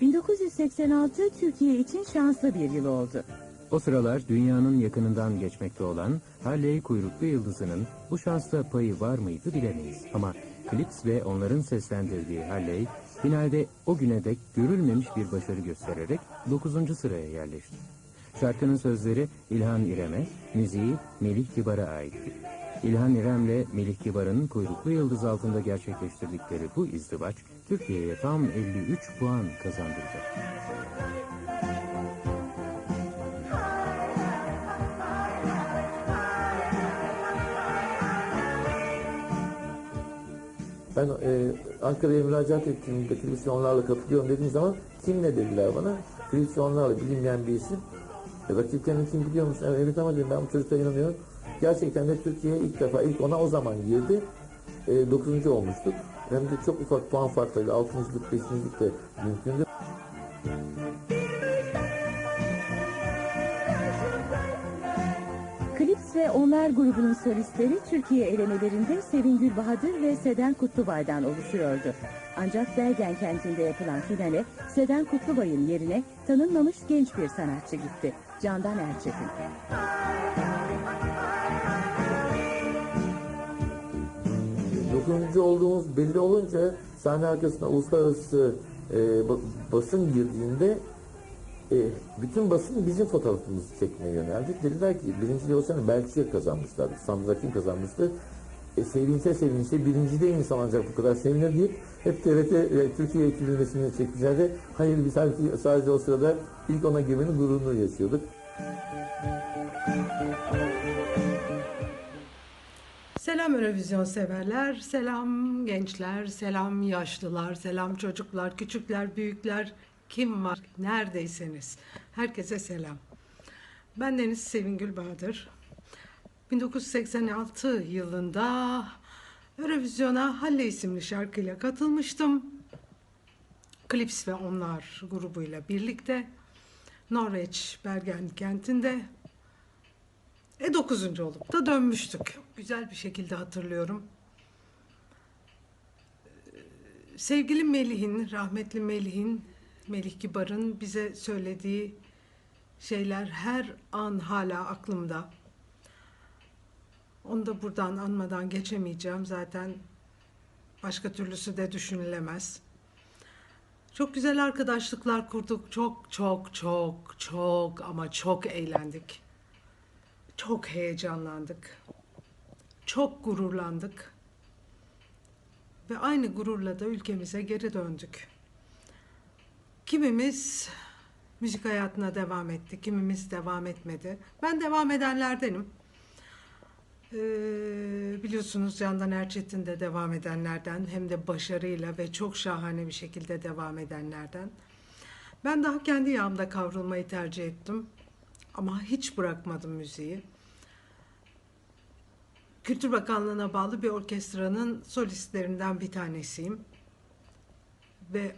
...1986 Türkiye için şanslı bir yıl oldu. O sıralar dünyanın yakınından geçmekte olan Halley kuyruklu yıldızının bu şansta payı var mıydı bilemeyiz. Ama Clips ve onların seslendirdiği Halley finalde o güne dek görülmemiş bir başarı göstererek 9. sıraya yerleşti. Şarkının sözleri İlhan İrem'e, müziği Melih Kibar'a aitti. İlhan İrem'le Melih Kibar'ın kuyruklu yıldız altında gerçekleştirdikleri bu izdivaç Türkiye'ye tam 53 puan kazandırdı. Ben e, Ankara'ya müracaat ettiğimde televizyonlarla katılıyorum dediğim zaman kim ne dediler bana? Televizyonlarla bilinmeyen bir isim. E, rakiplerini kim biliyor musun? Evet ama dedim ben bu çocuklara inanıyorum. Gerçekten de Türkiye ilk defa ilk ona o zaman girdi. E, dokuzuncu olmuştuk. Hem de çok ufak puan farkıyla altıncılık, beşincilik de mümkündü. Klips ve Onlar grubunun solistleri Türkiye elemelerinde Sevingül Bahadır ve Seden Kutlubay'dan oluşuyordu. Ancak Bergen kentinde yapılan finale Seden Kutlubay'ın yerine tanınmamış genç bir sanatçı gitti. Candan Erçetin. Dokuzuncu olduğumuz belli olunca sahne arkasına uluslararası e, ba- basın girdiğinde e, bütün basın bizim fotoğrafımızı çekmeye yöneldi. Dediler ki birinciliği o sene Belçika kazanmışlar. İstanbul'da kim kazanmıştı? E, sevinçe sevinçe birinci de insan ancak bu kadar sevinir deyip hep TRT ve Türkiye ekibinin çekmişlerdi. Hayır biz halbuki sadece o sırada ilk ona girmenin gururunu yaşıyorduk. Selam Eurovision severler, selam gençler, selam yaşlılar, selam çocuklar, küçükler, büyükler, kim var, neredeyseniz. Herkese selam. Ben Deniz Sevingül Bahadır. 1986 yılında Eurovision'a Halle isimli şarkıyla katılmıştım. Klips ve Onlar grubuyla birlikte Norveç Bergen kentinde e 9. olup da dönmüştük. Çok güzel bir şekilde hatırlıyorum. Ee, Sevgili Melih'in, rahmetli Melih'in, Melih Kibar'ın bize söylediği şeyler her an hala aklımda. Onu da buradan anmadan geçemeyeceğim. Zaten başka türlüsü de düşünülemez. Çok güzel arkadaşlıklar kurduk. Çok çok çok çok ama çok eğlendik. Çok heyecanlandık. Çok gururlandık. Ve aynı gururla da ülkemize geri döndük. Kimimiz müzik hayatına devam etti, kimimiz devam etmedi. Ben devam edenlerdenim. Ee, biliyorsunuz Candan Erçetin de devam edenlerden hem de başarıyla ve çok şahane bir şekilde devam edenlerden. Ben daha kendi yağımda kavrulmayı tercih ettim. Ama hiç bırakmadım müziği. Kültür Bakanlığı'na bağlı bir orkestranın solistlerinden bir tanesiyim. Ve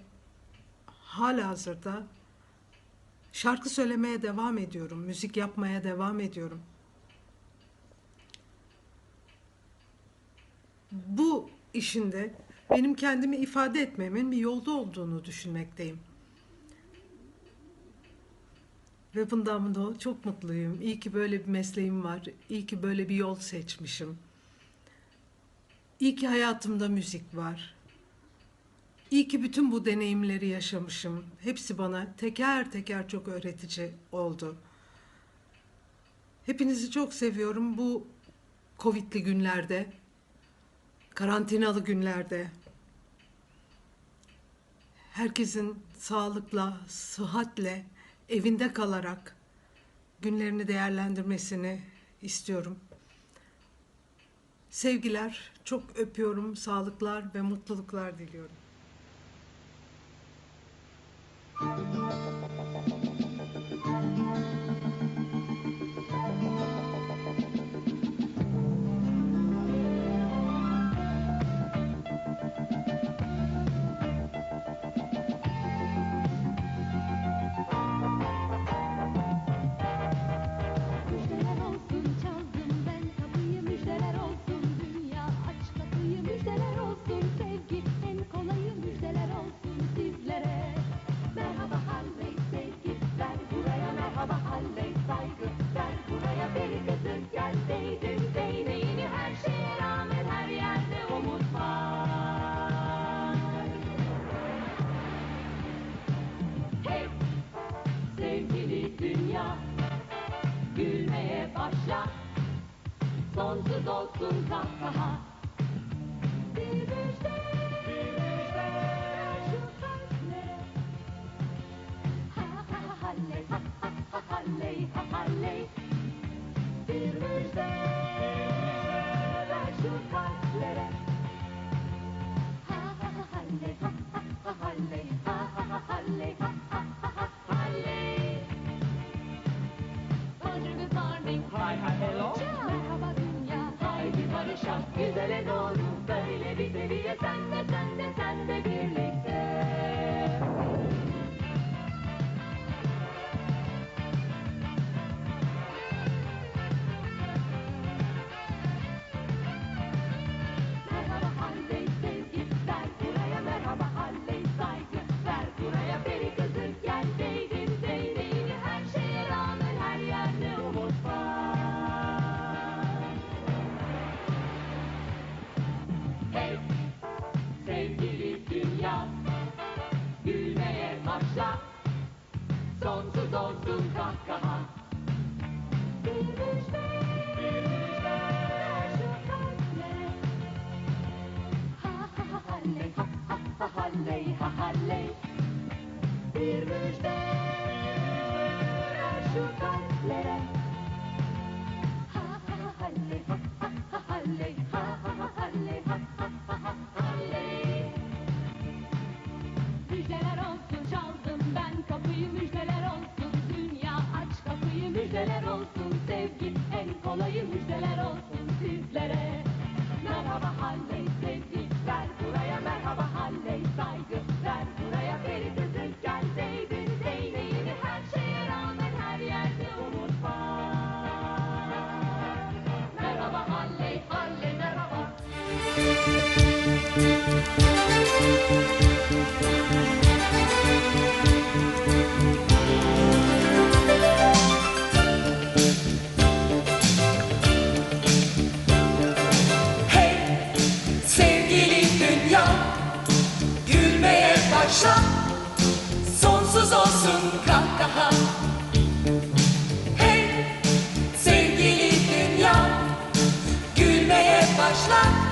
hala hazırda şarkı söylemeye devam ediyorum, müzik yapmaya devam ediyorum. Bu işinde benim kendimi ifade etmemin bir yolda olduğunu düşünmekteyim. Ve bundan da çok mutluyum. İyi ki böyle bir mesleğim var. İyi ki böyle bir yol seçmişim. İyi ki hayatımda müzik var. İyi ki bütün bu deneyimleri yaşamışım. Hepsi bana teker teker çok öğretici oldu. Hepinizi çok seviyorum bu Covid'li günlerde, karantinalı günlerde. Herkesin sağlıkla, sıhhatle, evinde kalarak günlerini değerlendirmesini istiyorum. Sevgiler, çok öpüyorum, sağlıklar ve mutluluklar diliyorum. Müjdeler donsuz olsun kahkaha. Bir müjde, bir müjde şu halle. Ha ha ha halley, ha ha ha halley, ha halley. Bir müjde, bir müjde şu kalplere. başla. Sonsuz olsun kahkaha. Hey sevgili dünya Gülmeye başla.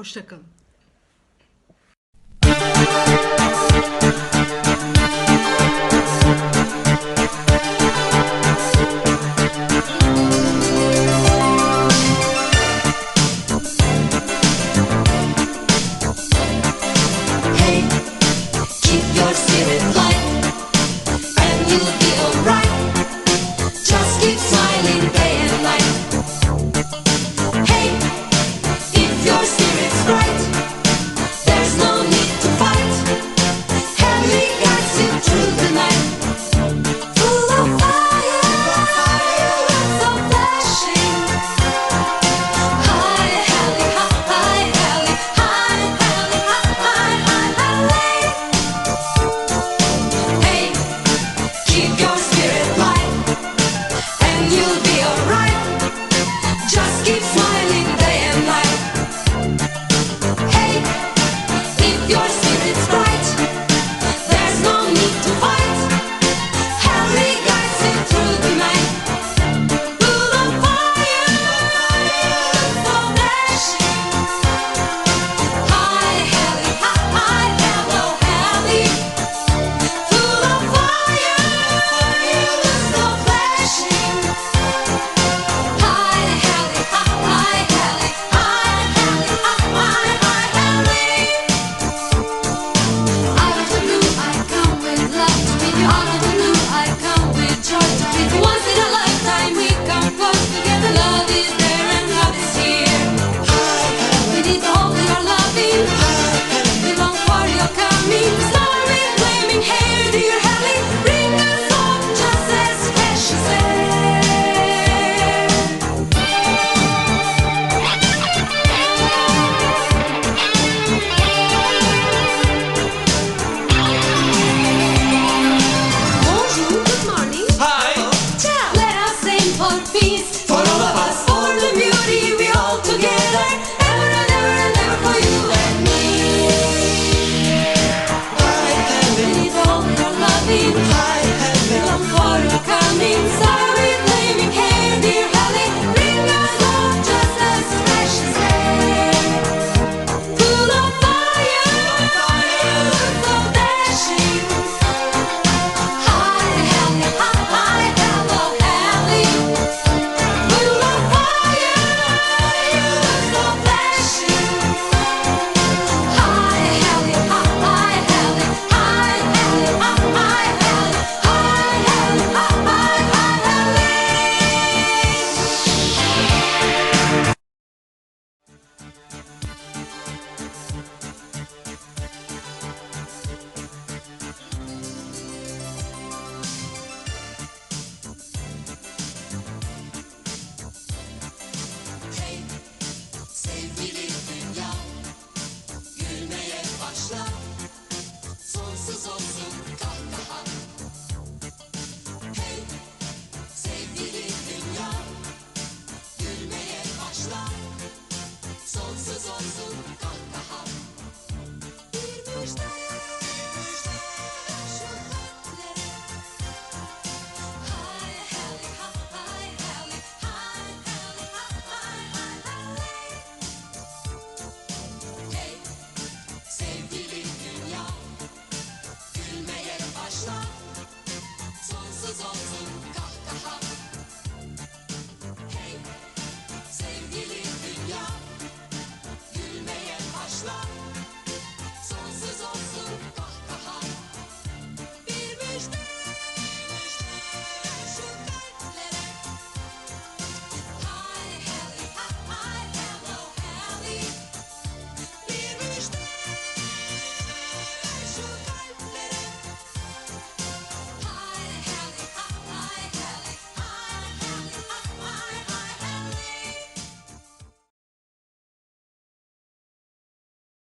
Hoşçakalın.